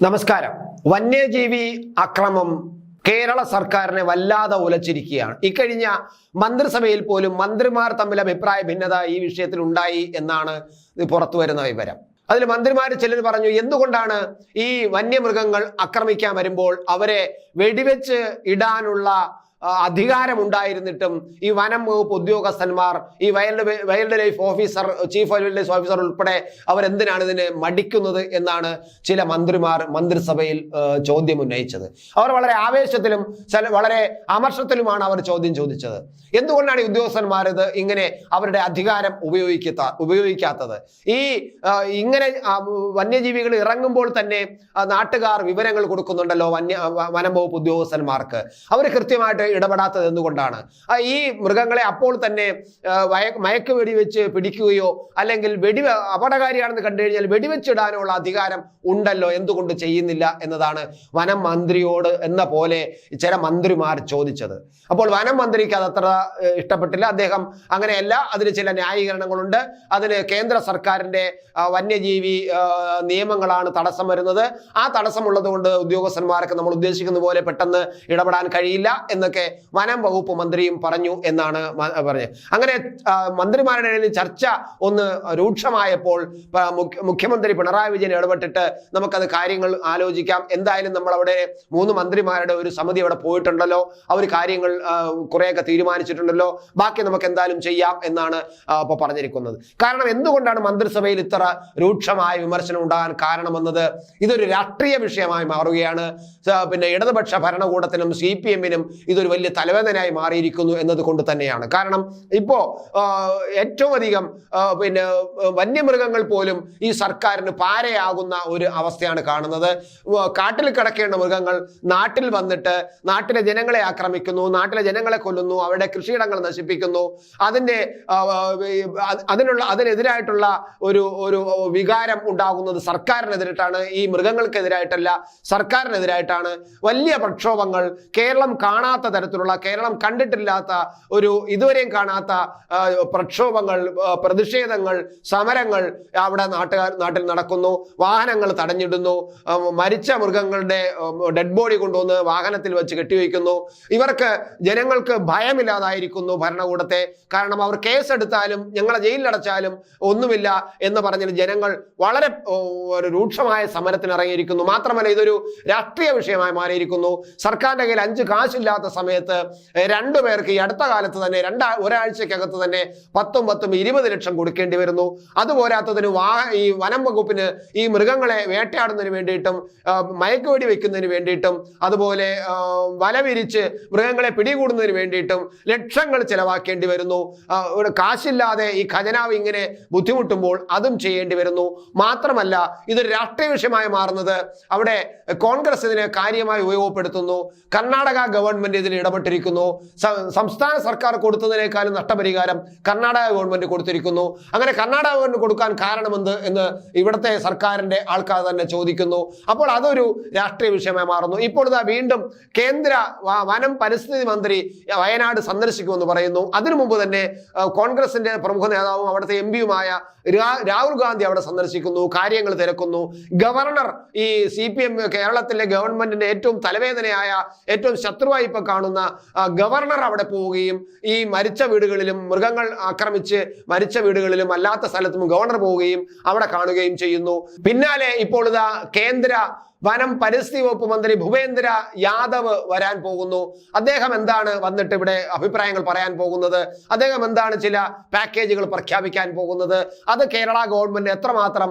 നമസ്കാരം. വന്യജീവി അക്രമം കേരള സർക്കാരിനെ വല്ലാതെ ഉലച്ചിരിക്കുകയാണ് ഇക്കഴിഞ്ഞ മന്ത്രിസഭയിൽ പോലും മന്ത്രിമാർ തമ്മിൽ അഭിപ്രായ ഭിന്നത ഈ വിഷയത്തിൽ ഉണ്ടായി എന്നാണ് പുറത്തു വരുന്ന വിവരം. അതിൽ മന്ത്രിമാർ ചിലർ പറഞ്ഞു എന്തുകൊണ്ടാണ് ഈ വന്യമൃഗങ്ങൾ ആക്രമിക്കാൻ വരുമ്പോൾ അവരെ വെടിവെച്ച് ഇടാനുള്ള അധികാരമുണ്ടായിരുന്നിട്ടും ഈ വനം വകുപ്പ് ഉദ്യോഗസ്ഥന്മാർ ഈ wild wildlife officer chief wildlife officer ഉൾപ്പെടെ അവരെന്തിനാണ് ഇതിനെ മടിക്കുന്നത് എന്നാണ് ചില മന്ത്രിമാർ മന്ത്രിസഭയിൽ ചോദ്യം ഉന്നയിച്ചത്. അവർ വളരെ ആവേശത്തിലും വളരെ അമർഷത്തിലുമാണ് അവർ ചോദ്യം ചോദിച്ചത്. എന്തുകൊണ്ടാണ് ഉദ്യോഗസ്ഥന്മാർ ഇത് ഇങ്ങനെ അവരുടെ അധികാരം ഉപയോഗിക്കാത്ത ഉപയോഗിക്കാത്തത്? ഈ ഇങ്ങനെ വന്യജീവികൾ ഇറങ്ങുമ്പോൾ തന്നെ നാട്ടുകാർ വിവരങ്ങൾ കൊടുക്കുന്നുണ്ടല്ലോ വന്യ വനം വകുപ്പ് ഉദ്യോഗസ്ഥന്മാർക്ക്. അവർ കൃത്യമായിട്ട് ഇടപെടാത്തത് എന്തുകൊണ്ടാണ്? ഈ മൃഗങ്ങളെ അപ്പോൾ തന്നെ മയക്ക് വെടിവെച്ച് പിടിക്കുകയോ അല്ലെങ്കിൽ വെടി അപകടകാരിയാണെന്ന് കണ്ടു കഴിഞ്ഞാൽ വെടിവെച്ചിടാനുള്ള അധികാരം ഉണ്ടല്ലോ എന്തുകൊണ്ട് ചെയ്യുന്നില്ല എന്നതാണ് വനം മന്ത്രിയോട് എന്ന പോലെ ചില മന്ത്രിമാർ ചോദിച്ചത്. അപ്പോൾ വനം മന്ത്രിക്ക് അത് അത്ര ഇഷ്ടപ്പെട്ടില്ല. അദ്ദേഹം അങ്ങനെയല്ല അതിന് ചില ന്യായീകരണങ്ങളുണ്ട്. അതിന് കേന്ദ്ര സർക്കാരിന്റെ വന്യജീവി നിയമങ്ങളാണ് തടസ്സം വരുന്നത്. ആ തടസ്സമുള്ളത് കൊണ്ട് ഉദ്യോഗസ്ഥന്മാർക്ക് നമ്മൾ ഉദ്ദേശിക്കുന്ന പോലെ പെട്ടെന്ന് ഇടപെടാൻ കഴിയില്ല എന്നൊക്കെ വനം വകുപ്പ് മന്ത്രിയും പറഞ്ഞു എന്നാണ് പറഞ്ഞത്. അങ്ങനെ മന്ത്രിമാരുടെ ഇടയിൽ ചർച്ച ഒന്ന് രൂക്ഷമായപ്പോൾ മുഖ്യമന്ത്രി പിണറായി വിജയൻ ഇടപെട്ടിട്ട് നമുക്കത് കാര്യങ്ങൾ ആലോചിക്കാം. എന്തായാലും നമ്മൾ അവിടെ മൂന്ന് മന്ത്രിമാരുടെ ഒരു സമിതി അവിടെ പോയിട്ടുണ്ടല്ലോ. അവർ കാര്യങ്ങൾ കുറേയൊക്കെ തീരുമാനിച്ചിട്ടുണ്ടല്ലോ. ബാക്കി നമുക്ക് എന്തായാലും ചെയ്യാം എന്നാണ് ഇപ്പോൾ ഇപ്പൊ പറഞ്ഞിരിക്കുന്നത്. കാരണം എന്തുകൊണ്ടാണ് മന്ത്രിസഭയിൽ ഇത്ര രൂക്ഷമായ വിമർശനം ഉണ്ടാകാൻ കാരണമെന്നത്? ഇതൊരു രാഷ്ട്രീയ വിഷയമായി മാറുകയാണ്. പിന്നെ ഇടതുപക്ഷ ഭരണകൂടത്തിനും സി പി എമ്മിനും ഇതൊരു വലിയ തലവേദനയായി മാറിയിരിക്കുന്നു എന്നതുകൊണ്ട് തന്നെയാണ്. കാരണം ഇപ്പോ ഏറ്റവും അധികം പിന്നെ വന്യമൃഗങ്ങൾ പോലും ഈ സർക്കാരിന് പാരയാകുന്ന ഒരു അവസ്ഥയാണ് കാണുന്നത്. കാട്ടിൽ കിടക്കേണ്ട മൃഗങ്ങൾ നാട്ടിൽ വന്നിട്ട് നാട്ടിലെ ജനങ്ങളെ ആക്രമിക്കുന്നു നാട്ടിലെ ജനങ്ങളെ കൊല്ലുന്നു അവരുടെ കൃഷിയിടങ്ങൾ നശിപ്പിക്കുന്നു. അതിന്റെ ആ, ആ, ഈ, അത് അതിനുള്ള അതിനെതിരായിട്ടുള്ള ഒരു ഒരു വികാരം ഉണ്ടാകുന്നത് സർക്കാരിനെതിരായിട്ടാണ് ഈ മൃഗങ്ങൾക്കെതിരായിട്ടല്ല സർക്കാരിനെതിരായിട്ടാണ്. വലിയ പ്രക്ഷോഭങ്ങൾ കേരളം കാണാത്ത തരത്തിലുള്ള കേരളം കണ്ടിട്ടില്ലാത്ത ഒരു ഇതുവരെയും കാണാത്ത പ്രക്ഷോഭങ്ങൾ പ്രതിഷേധങ്ങൾ സമരങ്ങൾ അവിടെ നാട്ടുകാർ നാട്ടിൽ നടക്കുന്നു. വാഹനങ്ങൾ തടഞ്ഞിടുന്നു. മരിച്ച മൃഗങ്ങളുടെ ഡെഡ് ബോഡി കൊണ്ടുവന്ന് വാഹനത്തിൽ വെച്ച് കെട്ടിവെക്കുന്നു. ഇവർക്ക് ജനങ്ങൾക്ക് ഭയമില്ലാതായിരിക്കുന്നു ഭരണകൂടത്തെ. കാരണം അവർ കേസെടുത്താലും ഞങ്ങളെ ജയിലിലടച്ചാലും ഒന്നുമില്ല എന്ന് പറഞ്ഞ് ജനങ്ങൾ വളരെ ഒരു രൂക്ഷമായ സമരത്തിനിറങ്ങിയിരിക്കുന്നു. മാത്രമല്ല ഇതൊരു രാഷ്ട്രീയ വിഷയമായി മാറിയിരിക്കുന്നു. സർക്കാരിന്റെ കയ്യിൽ അഞ്ച് കാശില്ലാത്ത സമയത്ത് രണ്ടുപേർക്ക് രണ്ടു പേർക്ക് ഈ അടുത്ത കാലത്ത് തന്നെ രണ്ടാ ഒരാഴ്ചക്കകത്ത് തന്നെ പത്തും പത്തും ഇരുപത് ലക്ഷം കൊടുക്കേണ്ടി വരുന്നു. അതുപോരാത്തതിന് വാ ഈ വനം വകുപ്പിന് ഈ മൃഗങ്ങളെ വേട്ടയാടുന്നതിന് വേണ്ടിയിട്ടും മയക്കുവെടി വെക്കുന്നതിന് വേണ്ടിയിട്ടും അതുപോലെ വലവിരിച്ച് വല വിരിച്ച് മൃഗങ്ങളെ പിടികൂടുന്നതിന് വേണ്ടിയിട്ടും ലക്ഷങ്ങൾ ചെലവാക്കേണ്ടി വരുന്നു. കാശില്ലാതെ ഈ ഖജനാവ് ഇങ്ങനെ ബുദ്ധിമുട്ടുമ്പോൾ അതും ചെയ്യേണ്ടി വരുന്നു. മാത്രമല്ല ഇതൊരു രാഷ്ട്രീയ വിഷയമായി മാറുന്നത് അവിടെ കോൺഗ്രസ് ഇതിനെ കാര്യമായി ഉപയോഗപ്പെടുത്തുന്നു. കർണാടക ഗവൺമെന്റ് ഇതിൽ ഇടപെട്ടിരിക്കുന്നു. സംസ്ഥാന സർക്കാർ കൊടുത്തതിനേക്കാളും നഷ്ടപരിഹാരം കർണാടക ഗവൺമെന്റ് കൊടുത്തിരിക്കുന്നു. അങ്ങനെ കർണാടക ഗവൺമെന്റ് കൊടുക്കാൻ കാരണമെന്ത് എന്ന് ഇവിടുത്തെ സർക്കാരിന്റെ ആൾക്കാർ തന്നെ ചോദിക്കുന്നു. അപ്പോൾ അതൊരു രാഷ്ട്രീയ വിഷയമായി മാറുന്നു. ഇപ്പോൾ ഇതാ വീണ്ടും കേന്ദ്ര വനം പരിസ്ഥിതി മന്ത്രി വയനാട് സന്ദർശിക്കുമെന്ന് പറയുന്നു. അതിനു മുമ്പ് തന്നെ കോൺഗ്രസിന്റെ പ്രമുഖ നേതാവും അവിടുത്തെ എം പിയുമായ രാഹുൽ ഗാന്ധി അവിടെ സന്ദർശിക്കുന്നു കാര്യങ്ങൾ തിരക്കുന്നു. ഗവർണർ ഈ സി പി എം കേരളത്തിലെ ഗവൺമെന്റിന്റെ ഏറ്റവും തലവേദനയായ ഏറ്റവും ശത്രുവായി ഇപ്പൊ കാണുന്ന ഗവർണർ അവിടെ പോവുകയും ഈ മരിച്ച വീടുകളിലും മൃഗങ്ങൾ ആക്രമിച്ച് മരിച്ച വീടുകളിലും അല്ലാത്ത സ്ഥലത്തും ഗവർണർ പോവുകയും അവിടെ കാണുകയും ചെയ്യുന്നു. പിന്നാലെ ഇപ്പോൾ ഇതാ കേന്ദ്ര വനം പരിസ്ഥിതി വകുപ്പ് മന്ത്രി ഭൂപേന്ദ്ര യാദവ് വരാൻ പോകുന്നു. അദ്ദേഹം എന്താണ് വന്നിട്ട് ഇവിടെ അഭിപ്രായങ്ങൾ പറയാൻ പോകുന്നത്? അദ്ദേഹം എന്താണ് ചില പാക്കേജുകൾ പ്രഖ്യാപിക്കാൻ പോകുന്നത്? അത് കേരള ഗവൺമെന്റ് എത്രമാത്രം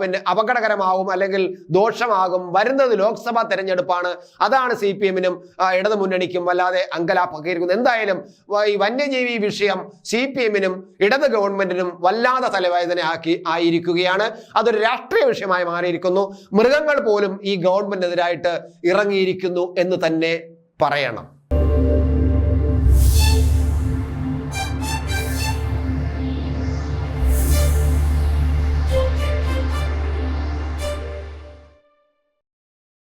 പിന്നെ അപകടകരമാകും അല്ലെങ്കിൽ ദോഷമാകും? വരുന്നത് ലോക്സഭാ തെരഞ്ഞെടുപ്പാണ്. അതാണ് സി പി എമ്മിനും ഇടതു മുന്നണിക്കും വല്ലാതെ അങ്കലാപ്പിക്കുന്നത് എന്തായാലും ഈ വന്യജീവി വിഷയം സി പി എമ്മിനും ഇടത് ഗവൺമെന്റിനും വല്ലാതെ തലവേദന ആക്കി ആയിരിക്കുകയാണ്. അതൊരു രാഷ്ട്രീയ വിഷയമായി മാറിയിരിക്കുന്നു. മൃഗങ്ങൾ പോലും ഈ ഗവൺമെന്റിനെതിരായിട്ട് ഇറങ്ങിയിരിക്കുന്നു എന്ന് തന്നെ പറയണം.